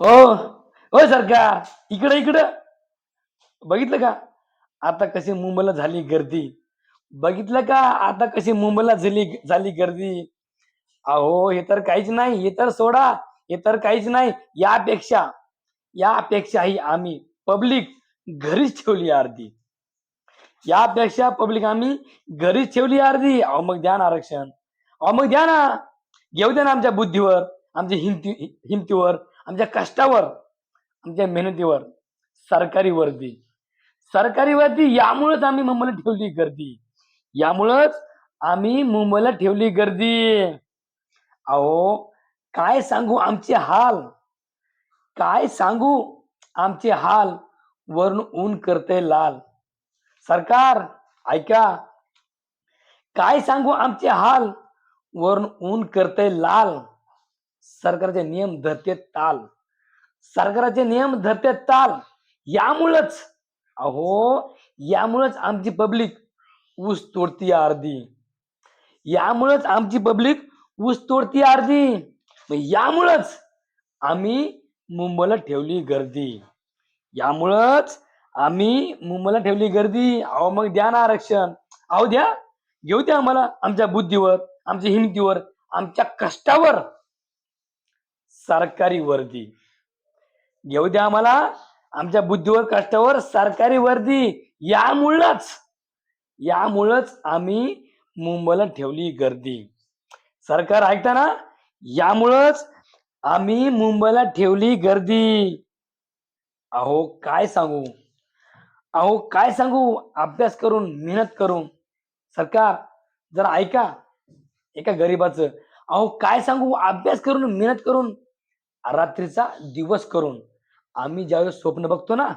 हो हो सरकार इकडं इकडं. बघितलं का? आता कशी मुंबईला झाली गर्दी. बघितलं का? आता कशी मुंबईला झाली झाली गर्दी. अहो हे तर काहीच नाही. हे तर सोडा. हे तर काहीच नाही. यापेक्षा यापेक्षाही आम्ही पब्लिक घरीच ठेवली अर्धी. यापेक्षा पब्लिक आम्ही घरीच ठेवली अर्धी. अहो मग द्या ना आरक्षण. अहो मग द्या ना. घेऊ द्या ना आमच्या बुद्धीवर. आमच्या हिमती हिमतीवर आमच्या कष्टावर आमच्या मेहनतीवर सरकारी वर्दी सरकारी वर्दी यामुळेच आम्ही मुंबईला ठेवली गर्दी. यामुळंच आम्ही मुंबईला ठेवली गर्दी. अहो काय सांगू आमचे हाल? काय सांगू आमचे हाल? वरून ऊन करते लाल. सरकार ऐका. काय सांगू आमचे हाल? वरून ऊन करते लाल. सरकारचे नियम धरते ताल. सरकारचे नियम धरते ताल. यामुळंच अहो यामुळंच आमची पब्लिक ऊस तोडती अर्धी. यामुळंच आमची पब्लिक ऊस तोडती अर्धी. मग यामुळंच आम्ही मुंबईला ठेवली गर्दी. यामुळंच आम्ही मुंबईला ठेवली गर्दी. अहो मग द्या ना आरक्षण. अहो द्या. घेऊ द्या आम्हाला आमच्या बुद्धीवर आमच्या हिमतीवर आमच्या कष्टावर. सरकारी वर्दी. घेऊ द्या आम्हाला आमच्या बुद्धीवर कष्टावर सरकारी वर्दी. यामुळंच यामुळंच आम्ही मुंबईला ठेवली गर्दी. सरकार ऐकता ना यामुळंच आम्ही मुंबईला ठेवली गर्दी. अहो काय सांगू? अहो काय सांगू? अभ्यास करून मेहनत करून. सरकार जरा ऐका एका गरीबाचं. अहो काय सांगू? अभ्यास करून मेहनत करून. रात्रीचा दिवस करून आम्ही ज्यावेळेस स्वप्न बघतो ना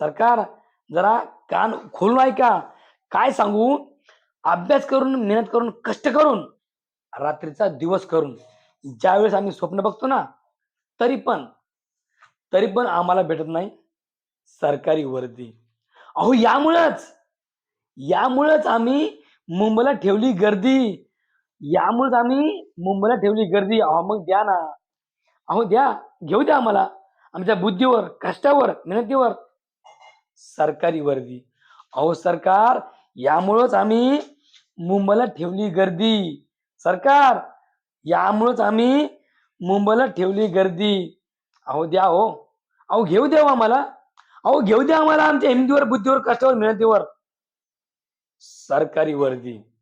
सरकार जरा कान खोलून ऐका. काय सांगू? अभ्यास करून मेहनत करून कष्ट करून रात्रीचा दिवस करून ज्यावेळेस आम्ही स्वप्न बघतो ना तरी पण तरी पण आम्हाला भेटत नाही सरकारी वर्दी. अहो यामुळंच यामुळंच आम्ही मुंबईला ठेवली गर्दी. यामुळेच आम्ही मुंबईला ठेवली गर्दी. अहो मग द्या ना. अहो द्या घेऊ द्या आम्हाला. आमच्या बुद्धीवर कष्टावर मेहनतीवर. सरकारी वर्दी. अहो सरकार यामुळंच आम्ही मुंबईला ठेवली गर्दी. सरकार यामुळंच आम्ही मुंबईला ठेवली गर्दी. अहो द्या हो. अहो घेऊ द्या हो आम्हाला. अहो घेऊ द्या आम्हाला आमच्या हिमतीवर बुद्धीवर कष्टावर मेहनतीवर. सरकारी वर्दी.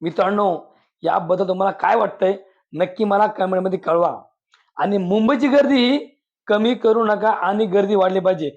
मित्रांनो याबद्दल तुम्हाला काय वाटतंय? नक्की मला कमेंटमध्ये कळवा. आणि मुंबईची गर्दी कमी करू नका आणि गर्दी वाढली पाहिजे.